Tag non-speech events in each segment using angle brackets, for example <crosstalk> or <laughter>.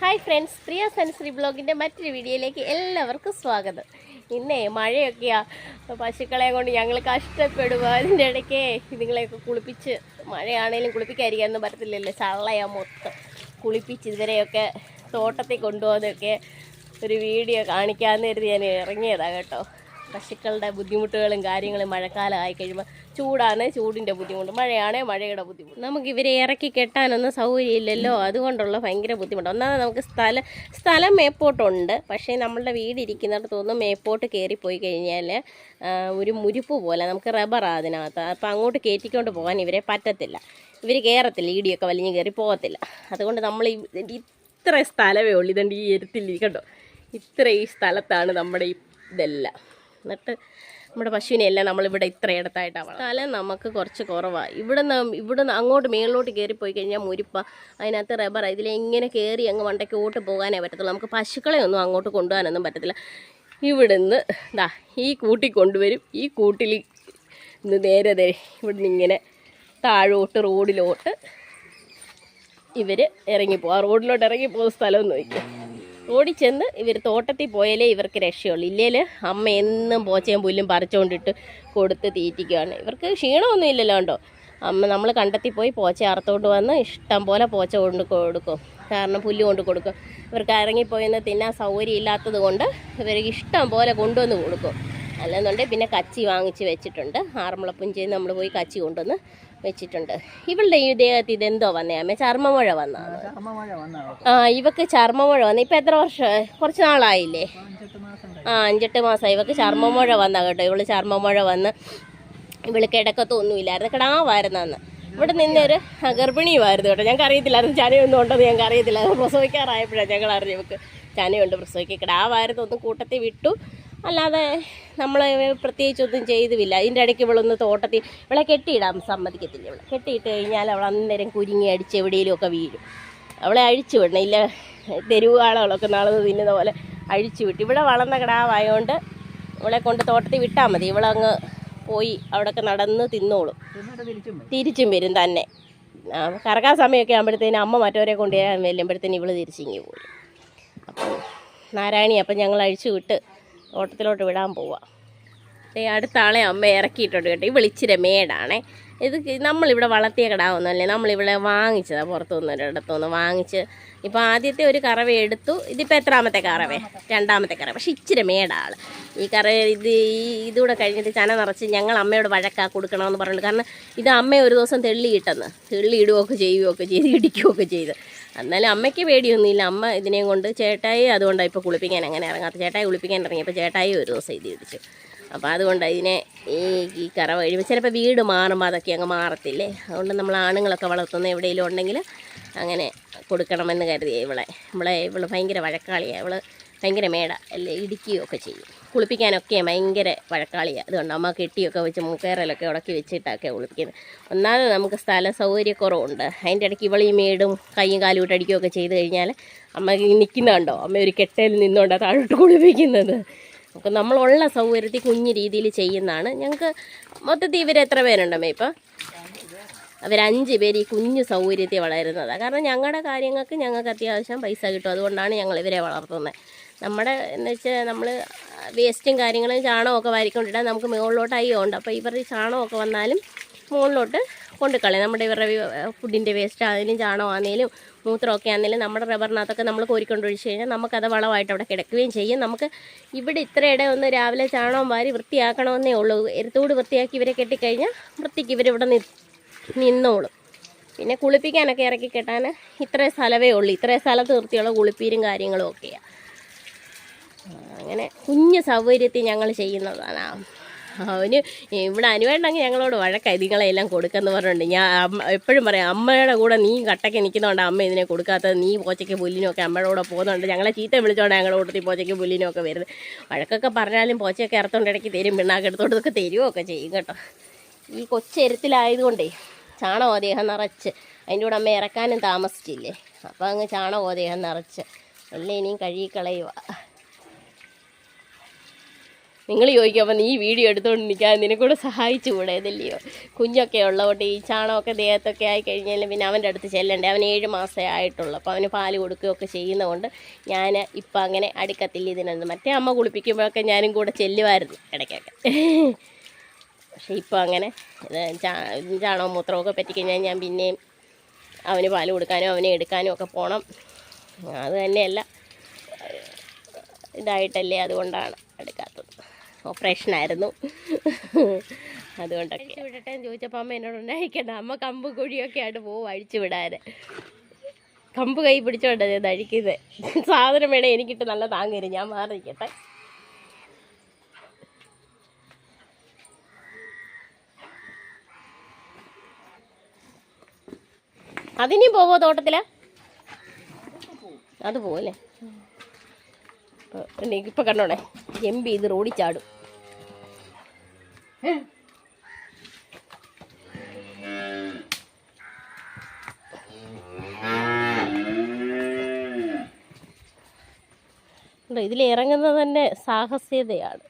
Hi friends പ്രിയ sensory ബ്ലോഗിന്റെ മറ്റൊരു വീഡിയോയിലേക്ക് എല്ലാവർക്കും സ്വാഗതം. ഇന്നേ മഴയൊക്കെയാ. പശുക്കളെ കൊണ്ട് ഞങ്ങൾ കഷ്ടപ്പെടുക അതിന്റെ ഇടയ്ക്ക് നിങ്ങളെയൊക്കെ കുളിപ്പിച്ച് മഴയാണേലും കുളിപ്പിക്കാതിരിക്കാനൊന്നും പറ്റത്തില്ലല്ലോ. ചള്ളയാ മൊത്തം. കുളിപ്പിച്ച് ഇതുവരെയൊക്കെ തോട്ടത്തിൽ കൊണ്ടുപോകുന്നതൊക്കെ ഒരു വീഡിയോ കാണിക്കാമെന്ന് കരുതി ഞാൻ ഇറങ്ങിയതാണ് കേട്ടോ. പശുക്കളുടെ ബുദ്ധിമുട്ടുകളും കാര്യങ്ങളും മഴക്കാലം ആയി കഴിയുമ്പോൾ ചൂടാണ് ചൂടിന്റെ ബുദ്ധിമുട്ട്. മഴയാണേ മഴയുടെ ബുദ്ധിമുട്ട്. നമുക്ക് ഇവരെ ഇറക്കി കെട്ടാനൊന്നും സൗകര്യമില്ലല്ലോ. അതുകൊണ്ടുള്ള ഭയങ്കര ബുദ്ധിമുട്ട്. ഒന്നാമത് നമുക്ക് സ്ഥലം സ്ഥലം മേപ്പോട്ടുണ്ട്. പക്ഷേ നമ്മളുടെ വീട് ഇരിക്കുന്നിടത്തൊന്നും മേപ്പോട്ട് പോയി കഴിഞ്ഞാൽ ഒരു മുരിപ്പ് പോലെ നമുക്ക് റബ്ബറാണ് അതിനകത്ത്. അപ്പോൾ അങ്ങോട്ട് കയറ്റിക്കൊണ്ട് പോകാൻ ഇവരെ പറ്റത്തില്ല. ഇവർ കയറത്തില്ല ഇടിയൊക്കെ വലിഞ്ഞ് കയറി പോകത്തില്ല. അതുകൊണ്ട് നമ്മൾ ഇത്ര സ്ഥലമേ ഉള്ളൂ. ഇതുണ്ട് ഈ എരുത്തില്ല കണ്ടോ ഇത്ര ഈ സ്ഥലത്താണ് നമ്മുടെ ഇതെല്ലാം. എന്നിട്ട് നമ്മുടെ പശുവിനെ എല്ലാം നമ്മളിവിടെ ഇത്ര ഇടത്തായിട്ടാണ് സ്ഥലം നമുക്ക് കുറച്ച് കുറവാണ് ഇവിടെ നിന്ന് ഇവിടെ നിന്ന് അങ്ങോട്ട് മേളിലോട്ട് കയറിപ്പോയി കഴിഞ്ഞാൽ മുരിപ്പ. അതിനകത്ത് റബ്ബർ ഇതിലെങ്ങനെ കയറി അങ്ങ് വണ്ടയ്ക്കോട്ട് പോകാനേ പറ്റത്തുള്ളൂ. നമുക്ക് പശുക്കളെ ഒന്നും അങ്ങോട്ട് കൊണ്ടുപോകാനൊന്നും പറ്റത്തില്ല. ഇവിടുന്ന് ദാ ഈ കൂട്ടി കൊണ്ടുവരും. ഈ കൂട്ടിൽ ഇന്ന് നേരെ ദേ ഇവിടുന്ന് ഇങ്ങനെ താഴോട്ട് റോഡിലോട്ട് ഇവർ ഇറങ്ങിപ്പോവും. ആ റോഡിലോട്ട് ഇറങ്ങി പോകുന്ന സ്ഥലം നോക്കി റോഡിൽ ചെന്ന് ഇവർ തോട്ടത്തിൽ പോയാലേ ഇവർക്ക് രക്ഷയുള്ളൂ. ഇല്ലേൽ അമ്മ എന്നും പോച്ചയും പുല്ലും പറിച്ചുകൊണ്ടിട്ട് കൊടുത്ത് തീറ്റിക്കുകയാണ് ഇവർക്ക് ക്ഷീണമൊന്നും ഇല്ലല്ലോ കണ്ടോ? അമ്മ നമ്മൾ കണ്ടെത്തി പോയി പോച്ച അറുത്തോട്ട് വന്ന് ഇഷ്ടം പോലെ പോച്ച കൊണ്ട് കൊടുക്കും. കാരണം പുല്ല് കൊണ്ട് കൊടുക്കും. ഇവർക്ക് ഇറങ്ങിപ്പോയെന്ന് തിന്നാൻ സൗകര്യം ഇല്ലാത്തത് കൊണ്ട് ഇവർക്ക് ഇഷ്ടം പോലെ കൊണ്ടുവന്ന് കൊടുക്കും. അല്ലെന്നുണ്ടെങ്കിൽ പിന്നെ കച്ചി വാങ്ങിച്ച് വെച്ചിട്ടുണ്ട്. ആറന്മുളപ്പുഞ്ചയിൽ നമ്മൾ പോയി കച്ചി കൊണ്ടുവന്ന് വെച്ചിട്ടുണ്ട്. ഇവളുടെ ഈ ദേഹത്ത് ഇതെന്തോ വന്നേ അമ്മ? ചർമ്മമുഴ വന്നാണ് ആ ഇവക്ക് ചർമ്മമുഴ വന്ന. ഇപ്പം എത്ര വർഷം കുറച്ച് നാളായില്ലേ? ആ അഞ്ചെട്ട് മാസം ഇവക്ക് ചർമ്മമുഴ വന്നാ കേട്ടോ. ഇവൾ ചർമ്മമുഴ വന്ന് ഇവൾ കിടക്കത്തൊന്നുമില്ലായിരുന്നു കിടാവായിരുന്നു അന്ന്. ഇവിടെ നിന്നൊരു ഗർഭിണിയുമായിരുന്നു കേട്ടോ. ഞങ്ങൾക്ക് അറിയത്തില്ലായിരുന്നു. ചനയൊന്നും ഉണ്ടെന്ന് ഞങ്ങൾക്ക് അറിയത്തില്ല അത് പ്രസവിക്കാറായപ്പോഴാണ് ഞങ്ങൾ അറിഞ്ഞു ഇവക്ക് ചനയുണ്ട് പ്രസവിക്കുക കിടാവായിരുന്നു. ഒന്ന് കൂട്ടത്തിൽ വിട്ടു. അല്ലാതെ നമ്മൾ പ്രത്യേകിച്ചൊന്നും ചെയ്തുമില്ല അതിന്റെ ഇടയ്ക്ക് ഇവളൊന്ന് തോട്ടത്തിൽ ഇവളെ കെട്ടിയിടാൻ സമ്മതിക്കത്തില്ല ഇവളെ. കെട്ടിയിട്ട് കഴിഞ്ഞാൽ അവൾ അന്നേരം കുരുങ്ങി അടിച്ച് എവിടെയെങ്കിലുമൊക്കെ വീഴും. അവളെ അഴിച്ചു വിടണം. ഇല്ല തെരുവാളകളൊക്കെ നാളെ തിന്നുന്ന പോലെ അഴിച്ചു വിട്ടു. ഇവിടെ വളർന്ന കിടാവായതുകൊണ്ട് ഇവളെ കൊണ്ട് തോട്ടത്തിൽ വിട്ടാൽ മതി. ഇവളങ്ങ് പോയി അവിടെയൊക്കെ നടന്ന് തിന്നോളും. തിരിച്ചും വരും തന്നെ. കറക്കാൻ സമയമൊക്കെ ആകുമ്പോഴത്തേനും അമ്മ മറ്റവരെ കൊണ്ടുവരാൻ വെല്ലുമ്പോഴത്തേനും ഇവൾ തിരിച്ചിങ്ങി പോയി അപ്പോൾ നാരായണി അപ്പം ഞങ്ങൾ അഴിച്ചു വിട്ട് തോട്ടത്തിലോട്ട് വിടാൻ പോവാം. ദേ അടുത്ത ആളെ അമ്മ ഇറക്കിയിട്ടുണ്ട് കേട്ടോ. ഈ വിളിച്ചിര മേടാണേ. ഇത് നമ്മളിവിടെ വളർത്തിയ കിടാവൊന്നുമല്ലേ? നമ്മളിവിടെ വാങ്ങിച്ചതാണ് പുറത്തുനിന്ന് ഒരിടത്തുനിന്ന് വാങ്ങിച്ച്. ഇപ്പോൾ ആദ്യത്തെ ഒരു കറവ എടുത്തു. ഇതിപ്പോൾ എത്രാമത്തെ കറവേ? രണ്ടാമത്തെ കറവ. പക്ഷെ ഇച്ചിരി മേടാൾ ഈ കറ ഇത് ഈ ഇതുകൂടെ കഴിഞ്ഞിട്ട് ചന നിറച്ച് ഞങ്ങൾ അമ്മയോട് വഴക്കാ കൊടുക്കണമെന്ന് പറഞ്ഞിട്ട്. കാരണം ഇത് അമ്മ ഒരു ദിവസം തെള്ളിയിട്ടെന്ന്. തെള്ളിയിടുകയൊക്കെ ചെയ്യുകയൊക്കെ ചെയ്ത് ഇടിക്കുകയൊക്കെ ചെയ്ത്. എന്നാലും അമ്മയ്ക്ക് പേടിയൊന്നുമില്ല. അമ്മ ഇതിനെയും കൊണ്ട് ചേട്ടായി അതുകൊണ്ടാണ് ഇപ്പോൾ കുളിപ്പിക്കാൻ അങ്ങനെ ഇറങ്ങാത്ത ചേട്ടായി കുളിപ്പിക്കാൻ ഇറങ്ങിയപ്പോൾ ചേട്ടായി ഒരു ദിവസം ഇത് ഇടിച്ചു അപ്പോൾ അതുകൊണ്ട് ഇതിനെ ഈ ഈ കറ കഴിയുമ്പോൾ ചിലപ്പോൾ വീട് മാറുമ്പോൾ അതൊക്കെ അങ്ങ് മാറത്തില്ലേ? അതുകൊണ്ട് നമ്മൾ ആണുങ്ങളൊക്കെ വളർത്തുന്ന എവിടെയെങ്കിലും ഉണ്ടെങ്കിൽ അങ്ങനെ കൊടുക്കണമെന്ന് കരുതി ഇവളെ. ഇവളെ ഇവൾ ഭയങ്കര വഴക്കാളിയാണ് ഇവൾ ഭയങ്കര മേട അല്ലേ? ഇടിക്കുകയൊക്കെ ചെയ്യും. കുളിപ്പിക്കാനൊക്കെ ഭയങ്കര വഴക്കാളിയാണ് അതുകൊണ്ട് അമ്മ കെട്ടിയൊക്കെ വെച്ച് മൂക്കേറലൊക്കെ ഉടക്കി വെച്ചിട്ടൊക്കെ കുളിപ്പിക്കുന്നത്. ഒന്നാമത് നമുക്ക് സ്ഥല സൗകര്യക്കുറവുണ്ട് അതിന്റെ ഇടയ്ക്ക് ഇവളീ മേടും കൈയും കാലും ഇട്ട് അടിക്കുകയൊക്കെ ചെയ്ത് കഴിഞ്ഞാൽ അമ്മ നിൽക്കുന്നുണ്ടോ അമ്മ ഒരു കെട്ടയിൽ നിന്നുകൊണ്ടാണ് താഴോട്ട് കുളിപ്പിക്കുന്നത്. നമുക്ക് നമ്മളുള്ള സൗകര്യത്തിൽ കുഞ്ഞു രീതിയിൽ ചെയ്യുന്നതാണ്. ഞങ്ങൾക്ക് മൊത്തത്തിൽ ഇവർ എത്ര പേരുണ്ടമ്മേ ഇപ്പം? അവരഞ്ച് പേര് ഈ കുഞ്ഞു സൗകര്യത്തിൽ വളരുന്നതാണ് കാരണം ഞങ്ങളുടെ കാര്യങ്ങൾക്ക് ഞങ്ങൾക്ക് അത്യാവശ്യം പൈസ കിട്ടും. അതുകൊണ്ടാണ് ഞങ്ങൾ ഇവരെ വളർത്തുന്നത്. നമ്മുടെ എന്ന് വെച്ചാൽ നമ്മൾ വേസ്റ്റും കാര്യങ്ങളും ചാണകമൊക്കെ വാരിക്കൊണ്ടിടാൻ നമുക്ക് മുകളിലോട്ട് അയ്യോ ഉണ്ട് അപ്പോൾ ഇവരുടെ ചാണകമൊക്കെ വന്നാലും മുകളിലോട്ട് കൊണ്ട് കളയും നമ്മുടെ ഇവരുടെ ഫുഡിന്റെ വേസ്റ്റ് ആണെങ്കിലും ചാണകമാണെങ്കിലും മൂത്രമൊക്കെ ആണെങ്കിലും നമ്മുടെ റബ്ബറിനകത്തൊക്കെ നമ്മൾ കോരിക്കൊണ്ട് ഒഴിച്ച് കഴിഞ്ഞാൽ നമുക്കത് വളമായിട്ട് അവിടെ കിടക്കുകയും ചെയ്യും. നമുക്ക് ഇവിടെ ഇത്ര ഇടം ഒന്ന് രാവിലെ ചാണകം വാരി വൃത്തിയാക്കണമെന്നേ ഉള്ളൂ. എരുത്തോട് വൃത്തിയാക്കി ഇവരെ കെട്ടിക്കഴിഞ്ഞാൽ വൃത്തിക്ക് ഇവരിവിടെ നിന്നോളും. പിന്നെ കുളിപ്പിക്കാനൊക്കെ ഇറക്കി കെട്ടാൻ ഇത്രയും സ്ഥലമേ ഉള്ളൂ. ഇത്രേ സ്ഥലത്ത് നിർത്തിയുള്ള കുളിപ്പീരും കാര്യങ്ങളും ഒക്കെയാണ് അങ്ങനെ കുഞ്ഞു സൗകര്യത്തിൽ ഞങ്ങൾ ചെയ്യുന്നതാണ്. അവന് ഇവിടെ അനുവേണ്ടെങ്കിൽ ഞങ്ങളോട് വഴക്കായി നിങ്ങളെല്ലാം കൊടുക്കുന്നു പറഞ്ഞിട്ടുണ്ട് ഞാൻ എപ്പോഴും പറയാം അമ്മയുടെ കൂടെ നീ കട്ടയ്ക്ക് നിൽക്കുന്നതുകൊണ്ട് അമ്മ ഇതിനെ കൊടുക്കാത്തത് നീ പോച്ചയ്ക്ക് പുല്ലിനൊക്കെ അമ്മയുടെ കൂടെ പോകുന്നുണ്ട് ഞങ്ങളെ ചീത്ത വിളിച്ചോണ്ട് ഞങ്ങളുടെ കൂട്ടത്തിൽ പോച്ചയ്ക്ക് പുല്ലിനൊക്കെ വരുന്നത്. വഴക്കൊക്കെ പറഞ്ഞാലും പോച്ചയൊക്കെ ഇറത്തോണ്ട് ഇടയ്ക്ക് തരും പിണ്ണാക്ക് എടുത്തോണ്ടൊക്കെ തരുമൊക്കെ ചെയ്യും കേട്ടോ. ഈ കൊച്ചെരുത്തിലായതുകൊണ്ടേ ചാണകം അദ്ദേഹം നിറച്ച് അതിന്റെ കൂടെ അമ്മ ഇറക്കാനും താമസിച്ചില്ലേ? അപ്പം അങ്ങ് ചാണകം അദ്ദേഹം നിറച്ച്. എല്ലാം ഇനിയും കഴുകിക്കളയുക. നിങ്ങൾ ചോദിക്കും അപ്പം നീ വീഡിയോ എടുത്തുകൊണ്ട് നിൽക്കാൻ നിനക്കൂടെ സഹായിച്ചു കൂടെ ഇതല്ലയോ? കുഞ്ഞൊക്കെ ഉള്ളതുകൊണ്ട് ഈ ചാണകമൊക്കെ ദേഹത്തൊക്കെ ആയി കഴിഞ്ഞാൽ പിന്നെ അവന്റെ അടുത്ത് ചെല്ലണ്ടേ? അവൻ ഏഴ് മാസമേ ആയിട്ടുള്ളൂ. അപ്പോൾ അവന് പാൽ കൊടുക്കുകയൊക്കെ ചെയ്യുന്നതുകൊണ്ട് ഞാൻ ഇപ്പം അങ്ങനെ അടുക്കത്തില്ല ഇതിനൊന്നും. മറ്റേ അമ്മ കുളിപ്പിക്കുമ്പോഴൊക്കെ ഞാനും കൂടെ ചെല്ലുമായിരുന്നു ഇടയ്ക്കൊക്കെ. പക്ഷേ ഇപ്പോൾ അങ്ങനെ ചാണകം മൂത്രമൊക്കെ പറ്റിക്കഴിഞ്ഞാൽ ഞാൻ പിന്നെയും അവന് പാൽ കൊടുക്കാനും അവനെ എടുക്കാനും ഒക്കെ പോകണം അത് തന്നെയല്ല ഇതായിട്ടല്ലേ അതുകൊണ്ടാണ് എടുക്കാത്തത്. ഓപ്പറേഷനായിരുന്നു അതുകൊണ്ടൊക്കെ. അഴിച്ചു വിടട്ടെ ചോദിച്ചപ്പോൾ അമ്മ എന്നോട് ഉണ്ടായിരിക്കണ്ട അമ്മ കമ്പ് കുഴിയൊക്കെ ആയിട്ട് പോവും അഴിച്ചു വിടാൻ കമ്പ് കൈ പിടിച്ചോണ്ടത് ഇത് അഴിക്കുന്നത് സാധനം വേണേ എനിക്കിട്ട് നല്ല താങ്ങരും. ഞാൻ മാറിയിരിക്കട്ടെ. അതിനി പോവോ തോട്ടത്തിൽ? അത് പോവല്ലേ ഇപ്പൊ കണ്ടോടെ എംബി ഇത് റോഡിൽ ചാടും. ഉണ്ടോ, ഇതിൽ ഇറങ്ങുന്നത് തന്നെ സാഹസ്യതയാണ്.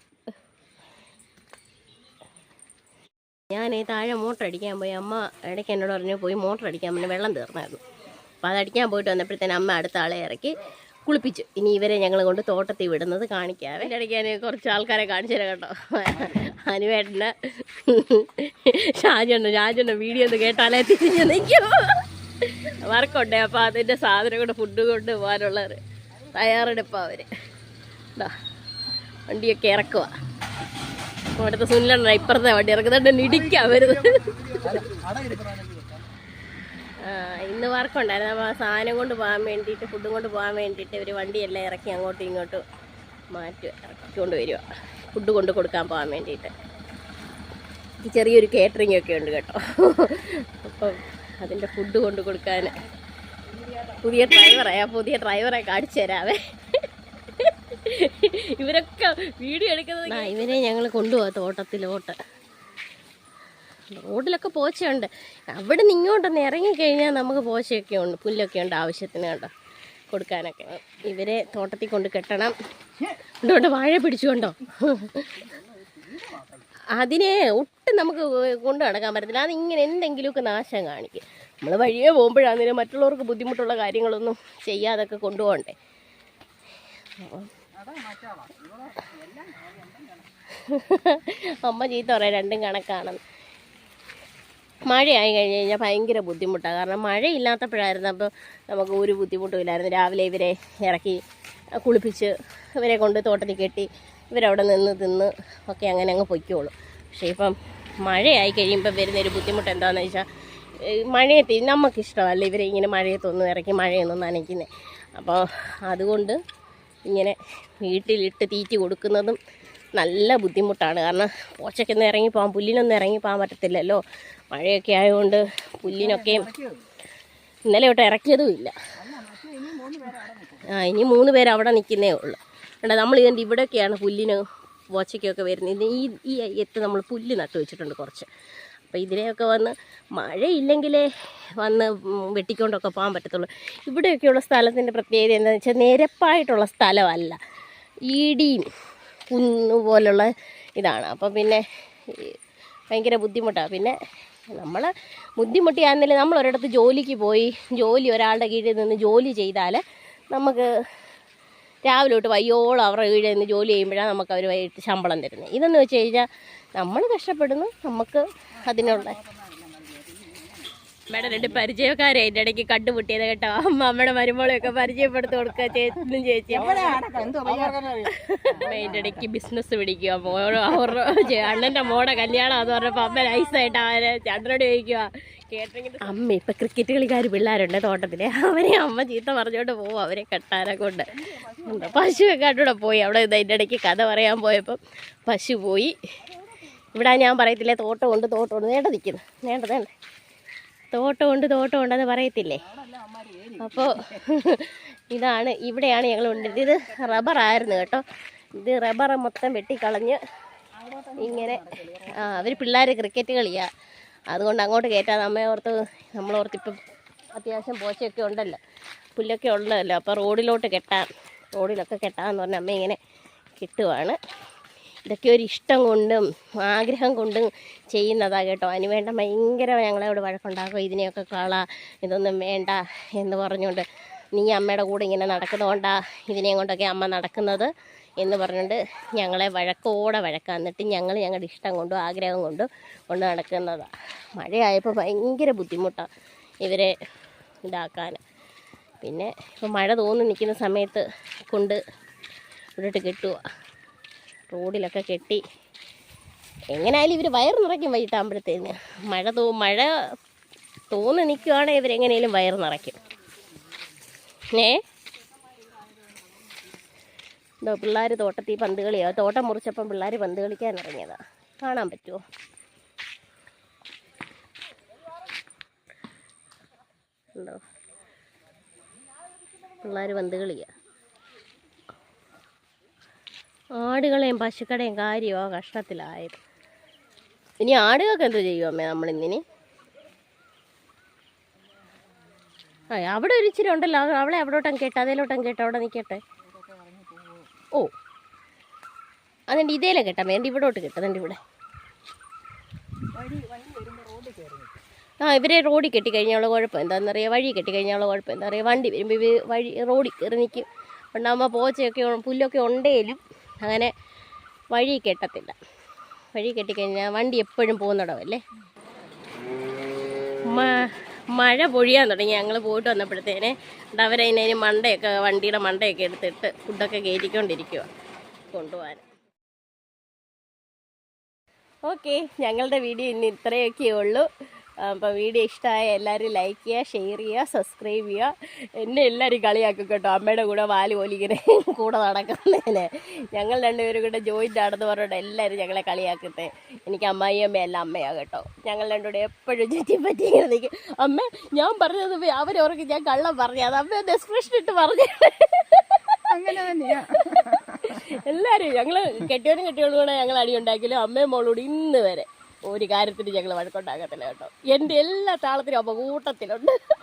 ഞാൻ ഈ താഴെ മോട്ടർ അടിക്കാൻ പോയി. അമ്മ ഇടയ്ക്ക് എന്നോട് പറഞ്ഞു പോയി മോട്ടർ അടിക്കാൻ. പിന്നെ വെള്ളം തീർന്നായിരുന്നു. അപ്പോൾ അതടിക്കാൻ പോയിട്ട് വന്നപ്പോഴത്തേന് അമ്മ അടുത്ത ആളെ ഇറക്കി. കുളിപ്പിച്ചു. ഇനി ഇവരെ ഞങ്ങൾ കൊണ്ട് തോട്ടത്തിൽ വിടുന്നത് കാണിക്കാവേ. എന്റെ ഇടയ്ക്ക് ഞാൻ കുറച്ച് ആൾക്കാരെ കാണിച്ചു തരാം കേട്ടോ. അനുവേട്ടന് ഷാജുണ്ട്. ഷാജുണ്ട് വീഡിയോ ഒന്ന് കേട്ടാലേ തിരിഞ്ഞ് നിൽക്കും വർക്കുണ്ടേ. അപ്പോൾ അതിന്റെ സാധനം കൊണ്ട് ഫുഡ് കൊണ്ട് പോകാനുള്ള ഒരു തയ്യാറെടുപ്പാണ് അവർ എന്താ വണ്ടിയൊക്കെ ഇറക്കുക അവിടുത്തെ സുനിലാണ് ഇപ്പുറത്തെ വണ്ടി ഇറക്കുന്നുണ്ട്. ഇടിക്കാൻ വരുന്നത്. ഇന്ന് വർക്കുണ്ടായിരുന്നു. അപ്പോൾ സാധനം കൊണ്ട് പോകാൻ വേണ്ടിയിട്ട് ഫുഡും കൊണ്ട് പോകാൻ വേണ്ടിയിട്ട് ഇവർ വണ്ടിയെല്ലാം ഇറക്കി അങ്ങോട്ടും ഇങ്ങോട്ടും മാറ്റി ഇറക്കിക്കൊണ്ട് വരിക. ഫുഡ് കൊണ്ട് കൊടുക്കാൻ പോകാൻ വേണ്ടിയിട്ട്. ചെറിയൊരു കേറ്ററിംഗ് ഒക്കെ ഉണ്ട് കേട്ടോ. അപ്പം അതിന്റെ ഫുഡ് കൊണ്ട് കൊടുക്കാൻ പുതിയ ഡ്രൈവറായ പുതിയ ഡ്രൈവറെ കാണിച്ചു തരാവേ. ഇവരൊക്കെ വീഡിയോ എടുക്കുന്നത് ഇവരെ ഞങ്ങൾ കൊണ്ടുപോകാം തോട്ടത്തിലോട്ട്. റോഡിലൊക്കെ പോച്ചയുണ്ട്. അവിടെ നിന്ന് ഇങ്ങോട്ടൊന്ന് ഇറങ്ങിക്കഴിഞ്ഞാൽ നമുക്ക് പോച്ചയൊക്കെ ഉണ്ട് പുല്ലൊക്കെ ഉണ്ട് ആവശ്യത്തിന് കേട്ടോ കൊടുക്കാനൊക്കെ. ഇവരെ തോട്ടത്തിൽ കൊണ്ട് കെട്ടണം. ഇതുകൊണ്ട് വാഴ പിടിച്ചുകൊണ്ടോ? അതിനെ ഒട്ടും നമുക്ക് കൊണ്ട് നടക്കാൻ പറ്റത്തില്ല. അതിങ്ങനെ എന്തെങ്കിലുമൊക്കെ നാശം കാണിക്കും. നമ്മൾ വഴിയേ പോകുമ്പോഴാണെങ്കിലും മറ്റുള്ളവർക്ക് ബുദ്ധിമുട്ടുള്ള കാര്യങ്ങളൊന്നും ചെയ്യാതൊക്കെ കൊണ്ടുപോകണ്ടേ? അമ്മ ചീത്ത പറയാം രണ്ടും കണക്കാണെന്ന്. മഴയായി കഴിഞ്ഞ് കഴിഞ്ഞാൽ ഭയങ്കര ബുദ്ധിമുട്ടാണ് കാരണം മഴയില്ലാത്തപ്പോഴായിരുന്നു അപ്പോൾ നമുക്ക് ഒരു ബുദ്ധിമുട്ടും ഇല്ലായിരുന്നു. രാവിലെ ഇവരെ ഇറക്കി കുളിപ്പിച്ച് ഇവരെ കൊണ്ട് തോട്ടത്തിൽ കെട്ടി ഇവരവിടെ നിന്ന് തിന്ന് ഒക്കെ അങ്ങനെ അങ്ങ് പൊയ്ക്കോളും. പക്ഷേ ഇപ്പം മഴയായി കഴിയുമ്പോൾ വരുന്നൊരു ബുദ്ധിമുട്ട് എന്താണെന്ന് വെച്ചാൽ മഴയത്ത് നമുക്കിഷ്ടമല്ല ഇവരെ ഇങ്ങനെ മഴയത്തൊന്നും ഇറക്കി മഴയൊന്നും നനയ്ക്കുന്നത് അപ്പോൾ അതുകൊണ്ട് ഇങ്ങനെ വീട്ടിലിട്ട് തീറ്റി കൊടുക്കുന്നതും നല്ല ബുദ്ധിമുട്ടാണ്. കാരണം പോച്ചയ്ക്കൊന്നും ഇറങ്ങി പോകാൻ പുല്ലിനൊന്നും ഇറങ്ങി പോകാൻ പറ്റത്തില്ലല്ലോ. മഴയൊക്കെ ആയതുകൊണ്ട് പുല്ലിനൊക്കെയും ഇന്നലെ തൊട്ട് ഇറക്കിയതും ഇല്ല. ആ ഇനി മൂന്ന് പേര് അവിടെ നിൽക്കുന്നേ ഉള്ളൂ. കണ്ട നമ്മൾ ഇതിന്റെ ഇവിടെയൊക്കെയാണ് പുല്ലിന് പോച്ചയ്ക്കൊക്കെ വരുന്നത്. ഈ ഈ അയ്യത്ത് നമ്മൾ പുല്ല് നട്ടു വെച്ചിട്ടുണ്ട് കുറച്ച്. അപ്പോൾ ഇതിലെയൊക്കെ വന്ന് മഴയില്ലെങ്കിലേ വന്ന് വെട്ടിക്കൊണ്ടൊക്കെ പോകാൻ പറ്റത്തുള്ളൂ. ഇവിടെയൊക്കെയുള്ള സ്ഥലത്തിന്റെ പ്രത്യേകത എന്താണെന്ന് വെച്ചാൽ നിരപ്പായിട്ടുള്ള സ്ഥലമല്ല. ഈടിയും കുന്നു പോലുള്ള ഇതാണ്. അപ്പോൾ പിന്നെ ഭയങ്കര ബുദ്ധിമുട്ടാണ് പിന്നെ നമ്മൾ ബുദ്ധിമുട്ടിയാണെന്നില്ല നമ്മൾ ഒരിടത്ത് ജോലിക്ക് പോയി ജോലി ഒരാളുടെ കീഴിൽ നിന്ന് ജോലി ചെയ്താൽ നമുക്ക് രാവിലെ തൊട്ട് വയ്യോളം അവരുടെ കീഴിൽ നിന്ന് ജോലി ചെയ്യുമ്പോഴാണ് നമുക്ക് അവർ വൈകിട്ട് ശമ്പളം തരുന്നത്. ഇതെന്ന് വെച്ച് കഴിഞ്ഞാൽ നമ്മൾ കഷ്ടപ്പെടുന്നു നമുക്ക് അതിനുള്ള അമ്മയുടെ രണ്ട് പരിചയക്കാരെ എന്റെ ഇടയ്ക്ക് കണ്ടുമുട്ടിയത് കേട്ടോ. അമ്മ അമ്മയുടെ മരുമോളെയൊക്കെ പരിചയപ്പെടുത്തി കൊടുക്കുക ചേച്ചനും ചേച്ചി അതിന്റെ ഇടയ്ക്ക് ബിസിനസ് പിടിക്കുക. ഓരോ അവരുടെ അണ്ണന്റെ അണ്ണന്റെ മോടെ കല്യാണം അത് പറഞ്ഞപ്പോൾ അമ്മ നൈസായിട്ട് അവരെ ചന്ദ്രനോട് ചോദിക്കുക അമ്മ ഇപ്പം ക്രിക്കറ്റ് കളിക്കാർ പിള്ളേരുണ്ട് തോട്ടത്തിലെ. അവരെ അമ്മ ചീത്ത പറഞ്ഞോണ്ട് പോവും അവരെ കെട്ടാനെ കൊണ്ട്. പശു പശുവൊക്കെ കൂടെ പോയി. അവിടെ ഇതിന്റെ ഇടയ്ക്ക് കഥ പറയാൻ പോയപ്പം പശു പോയി. ഇവിടെ ഞാൻ പറയത്തില്ലേ തോട്ടം കൊണ്ട് തോട്ടം കൊണ്ട് നേണ്ട നിൽക്കുന്നു നേണ്ട നേണ്ട തോട്ടം ഉണ്ട് അത് പറയത്തില്ലേ? അപ്പോൾ ഇതാണ് ഇവിടെയാണ് ഞങ്ങൾ ഉണ്ടത്. ഇത് റബ്ബറായിരുന്നു കേട്ടോ. ഇത് റബ്ബർ മൊത്തം വെട്ടിക്കളഞ്ഞ് ഇങ്ങനെ ആ അവർ പിള്ളേർ ക്രിക്കറ്റ് കളിയാ. അതുകൊണ്ട് അങ്ങോട്ട് കയറ്റാതെ അമ്മയെ ഓർത്ത് നമ്മളോർത്ത് ഇപ്പം അത്യാവശ്യം പോച്ചയൊക്കെ ഉണ്ടല്ലോ. പുല്ലൊക്കെ ഉള്ളതല്ലോ. അപ്പോൾ റോഡിലോട്ട് കെട്ടാം. റോഡിലൊക്കെ കെട്ടാമെന്ന് പറഞ്ഞ അമ്മ ഇങ്ങനെ കിട്ടുവാണ്. ഇതൊക്കെ ഒരു ഇഷ്ടം കൊണ്ടും ആഗ്രഹം കൊണ്ടും ചെയ്യുന്നതാണ് കേട്ടോ. അതിന് വേണ്ട ഭയങ്കര ഞങ്ങളോട് വഴക്കുണ്ടാക്കും. ഇതിനെയൊക്കെ കള ഇതൊന്നും വേണ്ട എന്ന് പറഞ്ഞുകൊണ്ട് നീ അമ്മയുടെ കൂടെ ഇങ്ങനെ നടക്കുന്നതുകൊണ്ടാ ഇതിനെയും കൊണ്ടൊക്കെ അമ്മ നടക്കുന്നത് എന്ന് പറഞ്ഞുകൊണ്ട് ഞങ്ങളെ വഴക്കോടെ വഴക്കാം. എന്നിട്ട് ഞങ്ങൾ ഞങ്ങളുടെ ഇഷ്ടം കൊണ്ടും ആഗ്രഹം കൊണ്ടും കൊണ്ട് നടക്കുന്നതാണ് മഴയായപ്പോൾ ഭയങ്കര ബുദ്ധിമുട്ടാണ് ഇവരെ ഇതാക്കാൻ പിന്നെ ഇപ്പോൾ മഴ തോന്നി നിൽക്കുന്ന സമയത്ത് കൊണ്ട് ഇവിടോട്ട് കെട്ടുക റോഡിലൊക്കെ കെട്ടി. എങ്ങനെയായാലും ഇവർ വയർ നിറയ്ക്കും വൈകിട്ടാകുമ്പോഴത്തേന്. മഴ തോ മഴ തോന്നി നിൽക്കുകയാണെങ്കിൽ ഇവരെങ്ങനെയും വയറ് നിറയ്ക്കും. ഏ? എന്തോ പിള്ളേർ തോട്ടത്തിൽ പന്ത് കളിയോ. തോട്ടം മുറിച്ചപ്പം പിള്ളേർ പന്ത് കളിക്കാൻ ഇറങ്ങിയതാ. കാണാൻ പറ്റുമോ ഉണ്ടോ പിള്ളേർ പന്ത് കളിയാ. ആടുകളെയും പശുക്കളെയും കാര്യമോ കഷ്ടത്തിലായത്. ഇനി ആടുകൾക്ക് എന്തോ ചെയ്യുമോ അമ്മേ നമ്മളിന്നിനി? ആ അവിടെ ഒരു ഇച്ചിരി ഉണ്ടല്ലോ. അവളെ അവിടോട്ടം കേട്ടെ അതേലോട്ടം കേട്ടോ അവിടെ നിൽക്കട്ടെ ഓ. അതെന്റെ ഇതേലെ കേട്ടാ വേണ്ട ഇവിടോട്ട് കേട്ടോ? അതുകൊണ്ട് ഇവിടെ? വഴി വഴി ആ ഇവരെ റോഡിൽ കെട്ടി കഴിഞ്ഞാലുള്ള കുഴപ്പം എന്താണെന്നറിയാം വഴി കെട്ടി കഴിഞ്ഞാലുള്ള കുഴപ്പം എന്താ പറയുക വണ്ടി വരുമ്പോൾ ഇവർ വഴി റോഡിൽ കയറി നിൽക്കും ഉണ്ടാകുമ്പോൾ പോച്ചയൊക്കെ പുല്ലൊക്കെ ഉണ്ടേലും അങ്ങനെ വഴി കെട്ടത്തില്ല. വഴി കെട്ടിക്കഴിഞ്ഞാൽ വണ്ടി എപ്പോഴും പോകുന്നിടവല്ലേ മഴ പൊഴിയാൻ തുടങ്ങി. ഞങ്ങൾ പോയിട്ട് വന്നപ്പോഴത്തേനെ അവരതിനു മണ്ടയൊക്കെ വണ്ടിയുടെ മണ്ടയൊക്കെ എടുത്തിട്ട് ഫുഡൊക്കെ കയറ്റിക്കൊണ്ടിരിക്കുക കൊണ്ടുപോകാൻ. ഓക്കെ ഞങ്ങളുടെ വീഡിയോ ഇന്ന് ഇത്രയൊക്കെ ഉള്ളൂ. അപ്പോൾ വീഡിയോ ഇഷ്ടമായ എല്ലാവരും ലൈക്ക് ചെയ്യുക ഷെയർ ചെയ്യുക സബ്സ്ക്രൈബ് ചെയ്യുക. എന്നെ എല്ലാവരും കളിയാക്കും കേട്ടോ. അമ്മയുടെ കൂടെ വാൽ പോലിങ്ങനെ <laughs> കൂടെ നടക്കുന്നതിന്. ഞങ്ങൾ രണ്ടുപേരും കൂടെ ജോയിന്റ് ആണെന്ന് പറഞ്ഞിട്ട് എല്ലാവരും ഞങ്ങളെ കളിയാക്കത്തെ എനിക്ക് അമ്മായി അമ്മയല്ല അമ്മയാണ് കേട്ടോ. ഞങ്ങൾ രണ്ടുകൂടെ എപ്പോഴും ചുറ്റിപ്പറ്റി ഇങ്ങനെ നിൽക്കും അമ്മ ഞാൻ പറഞ്ഞത് അവരവർക്ക് ഞാൻ കള്ളം പറഞ്ഞത് അമ്മ അത് എക്സ്പ്രഷൻ ഇട്ട് പറഞ്ഞു. അങ്ങനെ തന്നെയാണ് എല്ലാവരും ഞങ്ങൾ കെട്ടിയവനും കെട്ടിയോളും കൂടെ ഞങ്ങൾ അടി ഉണ്ടാക്കിയാലും അമ്മയും മോളോട് ഇന്ന് വരെ. ഒരു കാര്യത്തിന് ഞങ്ങൾ വഴക്കുണ്ടാകത്തില്ല കേട്ടോ. എന്റെ എല്ലാ താളത്തിനും അമ്മ കൂട്ടത്തിലുണ്ട്.